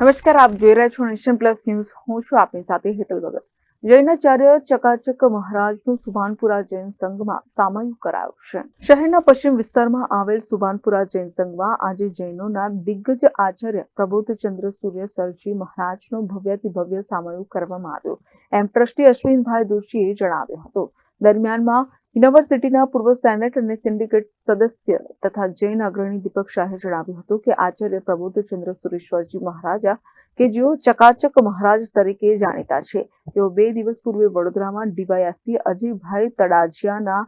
નમસ્કાર, આપ જોઈ રહ્યા છો નેશન પ્લસ ન્યૂઝ. હું છું આપની સાથે હેતલ ભગત. જૈનાચાર્ય ચકાચક મહારાજનું સુભાનપુરા જૈન સંઘમાં સામયિક કરાયું છે. શહેરના પશ્ચિમ વિસ્તારમાં આવેલ સુભાનપુરા જૈન સંઘમાં આજે જૈનોના દિગ્ગજ આચાર્ય પ્રબોધચંદ્ર સૂર્ય સરજી મહારાજનો ભવ્યથી ભવ્ય સામયિક કરવામાં આવ્યો. એમ ટ્રસ્ટી અશ્વિનભાઈ દોશીએ જણાવ્યું હતું. દરમિયાનમાં યુનિવર્સિટીના પૂર્વ સેનેટ અને સિન્ડિકેટ સદસ્ય તથા જૈન અગ્રણી દીપક શાહે જણાવ્યું હતું કે આચાર્ય પ્રબોધચંદ્ર સુરેશ્વરજી મહારાજા કે જેઓ ચકાચક મહારાજ તરીકે જાણીતા છે. તેઓ બે દિવસ પૂર્વે વડોદરામાં ડીવાયએસપી અજયભાઈ તડાજિયાના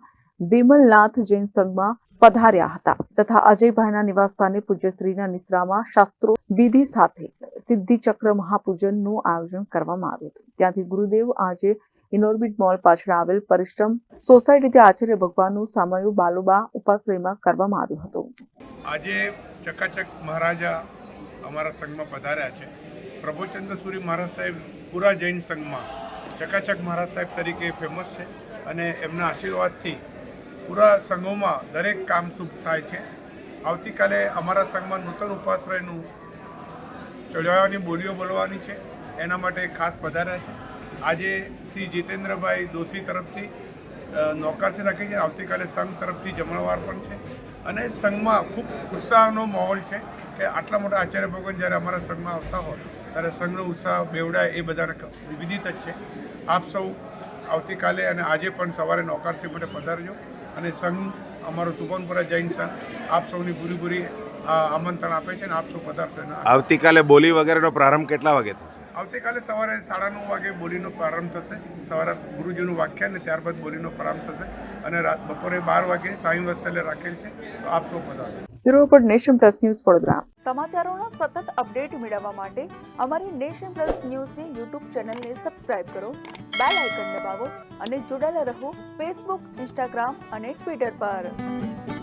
બિમલનાથ જૈન સંઘમાં પધાર્યા હતા તથા અજયભાઈના નિવાસસ્થાને પૂજ્યશ્રીના નિશ્રામાં શાસ્ત્રો વિધિ સાથે સિદ્ધિ ચક્ર મહાપૂજનનું આયોજન કરવામાં આવ્યું હતું. ત્યાંથી ગુરુદેવ આજે ઇનોર્બિટ મોલ પાછળ આવેલ પરિશ્રમ સોસાયટીથી આચાર્ય ભગવાનનું સામયું બાલુબા ઉપાશ્રયમાં કરવામાં આવ્યું હતું. આજે ચકાચક મહારાજા અમારા સંઘમાં પધાર્યા છે. પ્રભુચંદ્ર સૂરી મહારાજ સાહેબ પૂરા જૈન સંઘમાં ચકાચક મહારાજ સાહેબ તરીકે ફેમસ છે અને એમના આશીર્વાદથી પૂરા સંઘોમાં દરેક કામ શુભ થાય છે. આવતીકાલે અમારા સંઘમાં નૂતન ઉપાશ્રયનું ચડવાની બોલીઓ બોલવાની છે. એના માટે ખાસ પધાર્યા છે. આજે શ્રી જીતેન્દ્રભાઈ દોશી તરફથી નોકરશી રાખી છે આવતીકાલે સંઘ તરફથી જમણવાર પણ છે. અને સંઘમાં ખૂબ ઉત્સાહનો માહોલ છે કે આટલા મોટા આચાર્ય ભગવાન જ્યારે અમારા સંઘમાં આવતા હોય, ત્યારે સંઘનો ઉત્સાહ બેવડાય એ બધાને વિદિત જ છે. આપ સૌ આવતીકાલે અને આજે પણ સવારે નોકરશી માટે પધારજો. અને સંઘ અમારો સુભનપુરા જૈન સંઘ, આપ સૌની પૂરી પૂરી આમંત્રણ આપે છે અને આપ સૌ પધારશો આવતીકાલે બોલી વગેરેનો પ્રારંભ કેટલા વાગે થશે? આવતીકાલે સવારે સાડા નવ વાગે બોલીનો પ્રારંભ થશે. સવારે ગુરુજીનું વાક્ય અને ત્યારબાદ બોલીનો પ્રારંભ થશે. અને રાત બપોરે બાર વાગે સાંઈ વત્સલ્ય રાખેલ છે. તો આપ સૌ પધારશો. Bureau report nation plus news Vadodara. સમાચારોના સતત અપડેટ મેળવવા માટે અમારી નેશન પ્લસ ન્યૂઝની યુટ્યુબ ચેનલને સબસ્ક્રાઇબ કરો બેલ આઇકન દબાવો અને જોડાયેલા રહો ફેસબુક ઇન્સ્ટાગ્રામ અને ટ્વિટર પર.